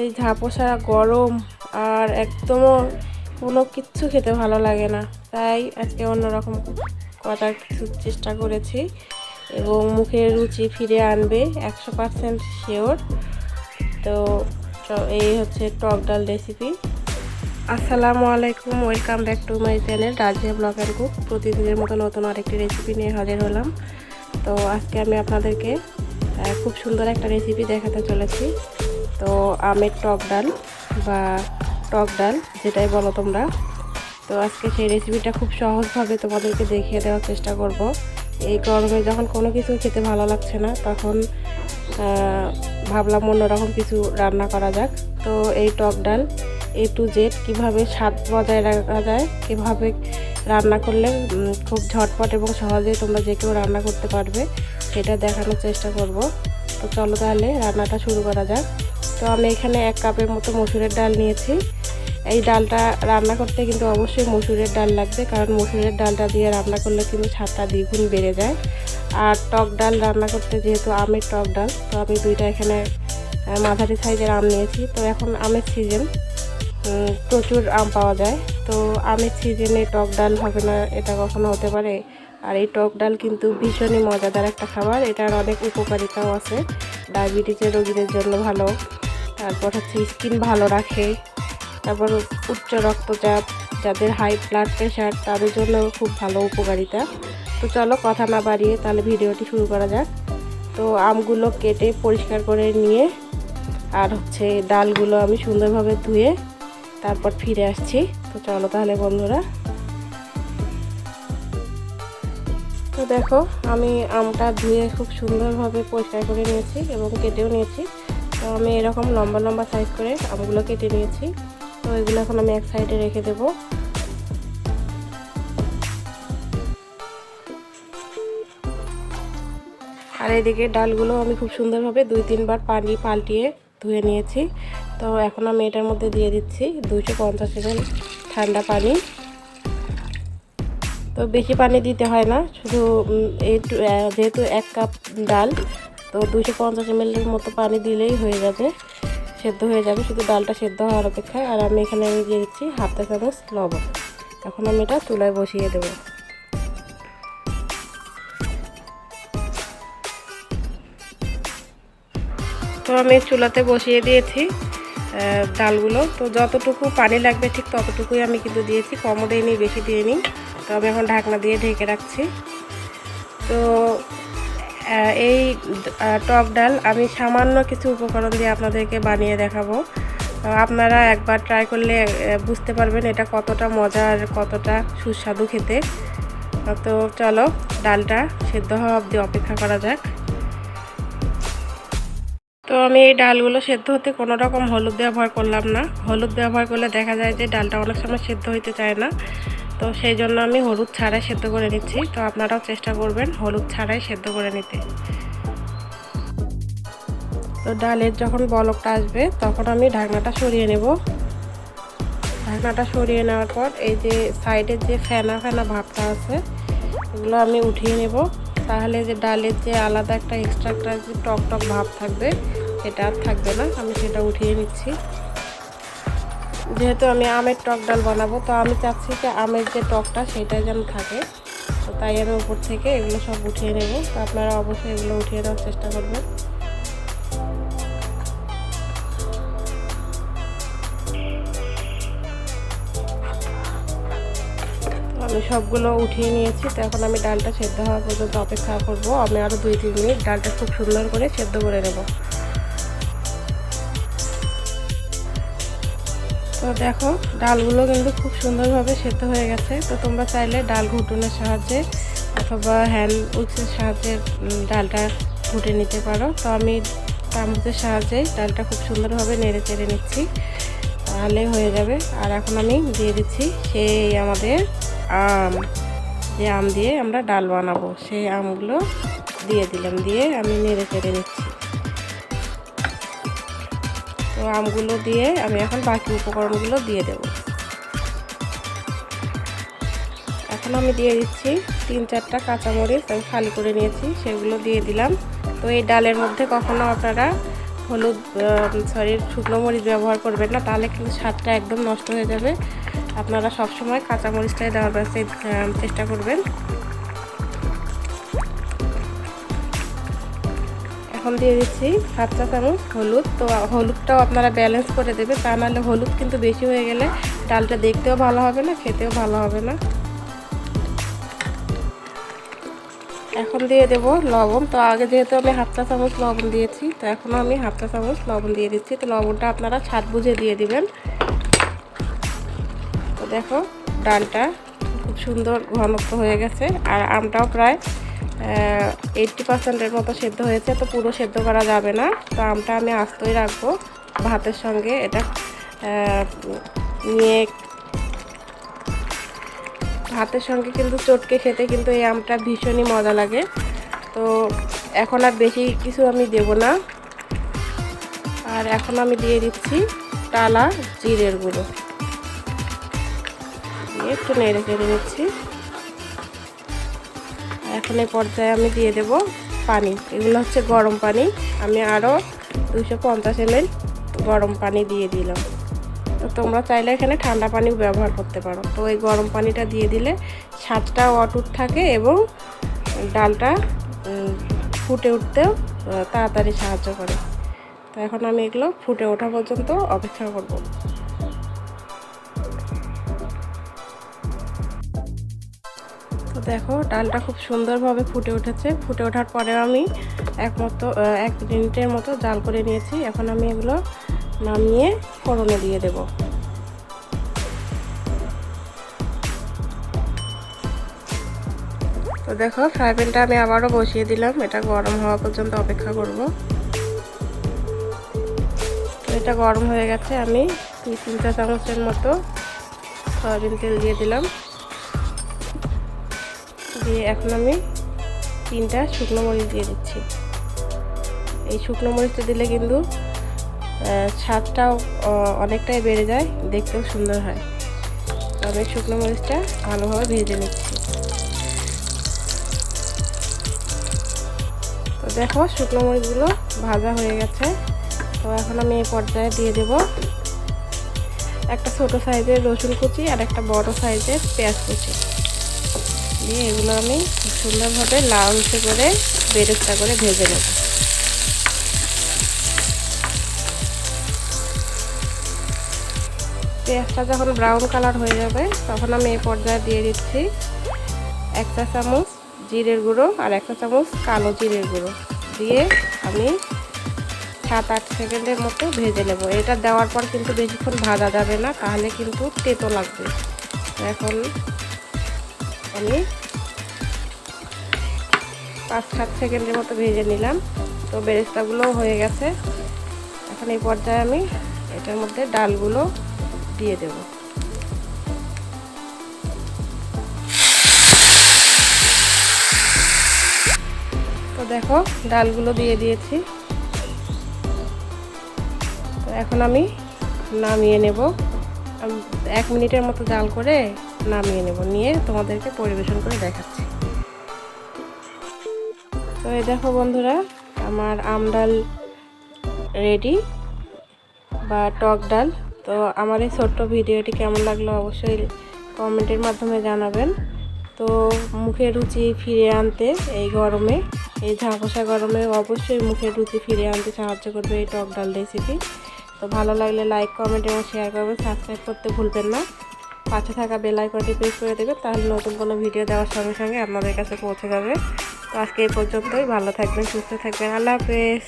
এই ঝাপসা, গরম আর একদমও কোনো কিচ্ছু খেতে ভালো লাগে না। তাই আজকে অন্যরকম করার কিছু চেষ্টা করেছি এবং মুখের রুচি ফিরে আনবে, একশো পারসেন্ট শিওর তো এই হচ্ছে টক ডাল রেসিপি আসসালামু আলাইকুম welcome back to my channel Razia blog and cook প্রতিদিনের মতো নতুন আরেকটি রেসিপি নিয়ে হাজির হলাম। তো আজকে আমি আপনাদেরকে খুব সুন্দর একটা রেসিপি দেখাতে চলেছি। তো আমের টক ডাল বা টক ডাল, যেটাই বলো তোমরা। তো আজকে সেই রেসিপিটা খুব সহজভাবে তোমাদেরকে দেখিয়ে দেওয়ার চেষ্টা করব। এই গরমে যখন কোনো কিছু খেতে ভালো লাগছে না, তখন ভাবলাম অন্যরকম কিছু রান্না করা যাক। তো এই টক ডাল এ টু জেড কীভাবে স্বাদ বজায় রাখা যায়, কীভাবে রান্না করলে খুব ঝটপট এবং সহজেই তোমরা যে কেউ রান্না করতে পারবে, সেটা দেখানোর চেষ্টা করব। তো চলো তাহলে রান্নাটা শুরু করা যাক। তো আমি এখানে এক কাপের মতো মসুরের ডাল নিয়েছি। এই ডালটা রান্না করতে কিন্তু অবশ্যই মসুরের ডাল লাগবে, কারণ মসুরের ডালটা দিয়ে রান্না করলে কিন্তু স্বাদটা দ্বিগুণ বেড়ে যায়। আর টক ডাল রান্না করতে যেহেতু আমের টক ডাল, তো আমি দুইটা এখানে মাঝারি সাইজের আম নিয়েছি। তো এখন আমের সিজন প্রচুর আম পাওয়া যায়। তো আমের সিজনে টক ডাল হবে না, এটা কখনো হতে পারে। আর এই টক ডাল কিন্তু ভীষণই মজাদার একটা খাবার, এটার অনেক উপকারিতাও আছে। ডায়াবেটিসের রোগীদের জন্য ভালো। তারপর হচ্ছে স্কিন ভালো রাখে। তারপর উচ্চ রক্তচাপ, যাদের হাই ব্লাড প্রেশার তাদের জন্য খুব ভালো উপকারিতা। তো চলো কথা না বাড়িয়ে তাহলে ভিডিওটি শুরু করা যাক। তো আমগুলো কেটে পরিষ্কার করে নিয়ে, আর হচ্ছে ডালগুলো আমি সুন্দরভাবে ধুয়ে তারপর ফিরে আসছি। তো চলো তাহলে বন্ধুরা। তো দেখো, আমি আমটা ধুয়ে খুব সুন্দরভাবে পরিষ্কার করে নিয়েছি এবং কেটেও নিয়েছি। তো আমি এরকম লম্বা লম্বা সাইজ করে আমগুলো কেটে নিয়েছি। তো এগুলো এখন আমি এক সাইডে রেখে দেবো। আর এদিকে ডালগুলো আমি খুব সুন্দরভাবে দুই তিনবার পানি পাল্টিয়ে ধুয়ে নিয়েছি। তো এখন আমি এটার মধ্যে দিয়ে দিচ্ছি দুশো পঞ্চাশ এমএল ঠান্ডা পানি। তো বেশি পানি দিতে হয় না, শুধু এই যেহেতু এক কাপ ডাল তো দুইশো পঞ্চাশ এমএলের মতো পানি দিলেই হয়ে যাবে। সেদ্ধ হয়ে যাবে, শুধু ডালটা সেদ্ধ হওয়ার অপেক্ষায়। আর আমি এখানে আমি দিয়ে দিচ্ছি হাফ চা চামচ লবণ। এখন আমি এটা চুলায় বসিয়ে দেবো। তো আমি চুলাতে বসিয়ে দিয়েছি ডালগুলো। তো যতটুকু পানি লাগবে ঠিক ততটুকুই আমি কিন্তু দিয়েছি। কমও দিইনি, বেশি দিইনি। তো আমি এখন ঢাকনা দিয়ে ঢেকে রাখছি। তো এই টক ডাল আমি সামান্য কিছু উপকরণ দিয়ে আপনাদেরকে বানিয়ে দেখাবো। আপনারা একবার ট্রাই করলে বুঝতে পারবেন এটা কতটা মজা আর কতটা সুস্বাদু খেতে। তো চলো, ডালটা সেদ্ধ হওয়া অবধি অপেক্ষা করা যাক। তো আমি এই ডালগুলো সেদ্ধ হতে কোনো রকম হলুদ ব্যবহার করলাম না। হলুদ ব্যবহার করলে দেখা যায় যে ডালটা অনেক সময় সেদ্ধ হইতে চায় না। তো সেই জন্য আমি হলুদ ছাড়াই সেদ্ধ করে নিচ্ছি। তো আপনারাও চেষ্টা করবেন হলুদ ছাড়াই সেদ্ধ করে নিতে। তো ডালের যখন বলকটা আসবে, তখন আমি ঢাকনাটা সরিয়ে নেব। ঢাকনাটা সরিয়ে নেওয়ার পর এই যে সাইডের যে ফেনা ফেনা ভাবটা আছে, এগুলো আমি উঠিয়ে নেব। তাহলে যে ডালের যে আলাদা একটা এক্সট্রা একটা যে টক টক ভাব থাকবে, সেটা আর থাকবে না। আমি সেটা উঠিয়ে নিচ্ছি। যেহেতু আমি আমের টক ডাল বানাবো, তো আমি চাচ্ছি যে আমের যে টকটা সেটা যেন থাকে। তো তাই আমি উপর থেকে এগুলো সব উঠিয়ে নেব। তো আপনারা অবশ্যই এগুলো উঠিয়ে নেওয়ার চেষ্টা করবেন। আমি সবগুলো উঠিয়ে নিয়েছি। তো এখন আমি ডালটা সেদ্ধ হওয়া পর্যন্ত অপেক্ষা করব। আমি আরও দুই, তিন মিনিট ডালটা খুব সুন্দর করে সেদ্ধ করে নেব। তো দেখো, ডালগুলো কিন্তু খুব সুন্দরভাবে সেদ্ধ হয়ে গেছে। তো তোমরা চাইলে ডাল ঘুটুনের সাহায্যে অথবা হ্যান্ড উইক্সের সাহায্যে ডালটা ঘুটে নিতে পারো। তো আমি চামচের সাহায্যে ডালটা খুব সুন্দরভাবে নেড়ে চেড়ে নিচ্ছি। তাহলে হয়ে যাবে। আর এখন আমি দিয়ে দিচ্ছি সেই আমাদের আম। যে আম দিয়ে আমরা ডাল বানাবো, সেই আমগুলো দিয়ে দিলাম। দিয়ে আমি নেড়ে চেড়ে নিচ্ছি। তো আমগুলো দিয়ে আমি এখন বাকি উপকরণগুলো দিয়ে দেব। এখন আমি দিয়ে দিচ্ছি তিন চারটা কাঁচামরিচ আমি খালি করে নিয়েছি, সেগুলো দিয়ে দিলাম। তো এই ডালের মধ্যে কখনো আপনারা হলুদ সরি শুকনো মরিচ ব্যবহার করবেন না, তাহলে কিন্তু স্বাদটা একদম নষ্ট হয়ে যাবে। আপনারা সবসময় কাঁচা মরিচটাই দেওয়ার চেষ্টা করবেন। এখন দিয়ে দিচ্ছি হাফ চা চামচ হলুদ। তো হলুদটাও আপনারা ব্যালেন্স করে দেবে তা নাহলে হলুদ কিন্তু বেশি হয়ে গেলে ডালটা দেখতেও ভালো হবে না, খেতেও ভালো হবে না। এখন দিয়ে দেব লবণ। তো আগে যেহেতু আমি হাফ চা চামচ লবণ দিয়েছি, তো এখন আমি হাফ চা চামচ লবণ দিয়ে দিচ্ছি। তো লবণটা আপনারা ছাদ বুঝে দিয়ে দিবেন। তো দেখো, ডালটা খুব সুন্দর ঘনত্ব হয়ে গেছে। আর আমটাও প্রায় এইটটি পার্সেন্টের মতো সেদ্ধ হয়েছে, তো পুরো সেদ্ধ করা যাবে না। তো আমটা আমি আস্তই রাখব ভাতের সঙ্গে। এটা নিয়ে ভাতের সঙ্গে কিন্তু চটকে খেতে কিন্তু এই আমটা ভীষণই মজা লাগে। তো এখন আর বেশি কিছু আমি দেব না। আর এখন আমি দিয়ে দিচ্ছি টালা, জিরের গুঁড়ো। দিয়ে একটু নেড়ে চেড়ে নিচ্ছি। এখন এই পর্যায়ে আমি দিয়ে দেব পানি। এগুলো হচ্ছে গরম পানি। আমি আরও দুশো পঞ্চাশ এমএল গরম পানি দিয়ে দিলাম। তো তোমরা চাইলে এখানে ঠান্ডা পানিও ব্যবহার করতে পারো। তো এই গরম পানিটা দিয়ে দিলে স্বাদটাও অটুট থাকে এবং ডালটা ফুটে উঠতেও তাড়াতাড়ি সাহায্য করে। তো এখন আমি এগুলো ফুটে ওঠা পর্যন্ত অপেক্ষা করব। তো দেখো, ডালটা খুব সুন্দরভাবে ফুটে উঠেছে। ফুটে ওঠার পরেও আমি এক মতো এক মিনিটের মতো জাল করে নিয়েছি। এখন আমি এগুলো নামিয়ে ফোড়নে দিয়ে দেব। তো দেখো, ফ্রাই প্যানটা আমি আবারও বসিয়ে দিলাম। এটা গরম হওয়া পর্যন্ত অপেক্ষা করব। এটা গরম হয়ে গেছে। আমি দুই তিন চা চামচের মতো সয়াবিন তেল দিয়ে দিলাম। দিয়ে এখন আমি তিনটা শুকনো মরিচ দিয়ে দিচ্ছি। এই শুকনো মরিচটা দিলে কিন্তু স্বাদটাও অনেকটাই বেড়ে যায়, দেখতেও সুন্দর হয়। আমি শুকনো মরিচটা ভালোভাবে ভেজে নিচ্ছি। তো দেখো, শুকনো মরিচগুলো ভাজা হয়ে গেছে। তো এখন আমি এই পর্যায়ে দিয়ে দেব একটা ছোট সাইজের রসুন কুচি আর একটা বড় সাইজের পেঁয়াজ কুচি। দিয়ে এগুলো আমি সুন্দরভাবে লাউন্সে করে বেরেস্তা করে ভেজে নেব। পেঁয়াজটা যখন ব্রাউন কালার হয়ে যাবে, তখন আমি এই পর্যায়ে দিয়ে দিচ্ছি এক চা চামচ জিরের গুঁড়ো আর এক চা চামচ কালো জিরের গুঁড়ো। দিয়ে আমি সাত আট সেকেন্ডের মতো ভেজে নেব। এটা দেওয়ার পর কিন্তু বেশিক্ষণ ভাজা যাবে না, তাহলে কিন্তু তেতো লাগবে। এখন আমি পাঁচ সাত সেকেন্ডের মতো ভেজে নিলাম। তো বেরেস্তাগুলোও হয়ে গেছে। এখন এই পর্যায়ে আমি এটার মধ্যে ডালগুলো দিয়ে দেব। তো দেখো, ডালগুলো দিয়ে দিয়েছি। তো এখন আমি নামিয়ে নেব। এক মিনিটের মতো জাল করে নামিয়ে নেব। নিয়ে তোমাদেরকে পরিবেশন করে দেখাচ্ছি। তো এই দেখো বন্ধুরা, আমার আম ডাল রেডি বা টক ডাল। তো আমার এই ছোট্ট ভিডিওটি কেমন লাগল অবশ্যই কমেন্টের মাধ্যমে জানাবেন। তো মুখে রুচি ফিরে আনতে এই গরমে, এই ঝাঁকসা গরমে অবশ্যই মুখে রুচি ফিরে আনতে সাহায্য করবে এই টক ডাল রেসিপি তো ভালো লাগলে লাইক কমেন্ট এবং শেয়ার করবেন সাবস্ক্রাইব করতে ভুলবেন না। পাশে থাকা বেল আইকনটি প্রেস করে দেবেন তাহলে নতুন কোনো ভিডিও দেওয়ার সঙ্গে সঙ্গে আপনাদের কাছে পৌঁছে যাবে। তো আজকে এই পর্যন্তই, ভালো থাকবেন, সুস্থ থাকবেন, আল্লাহ হাফেজ।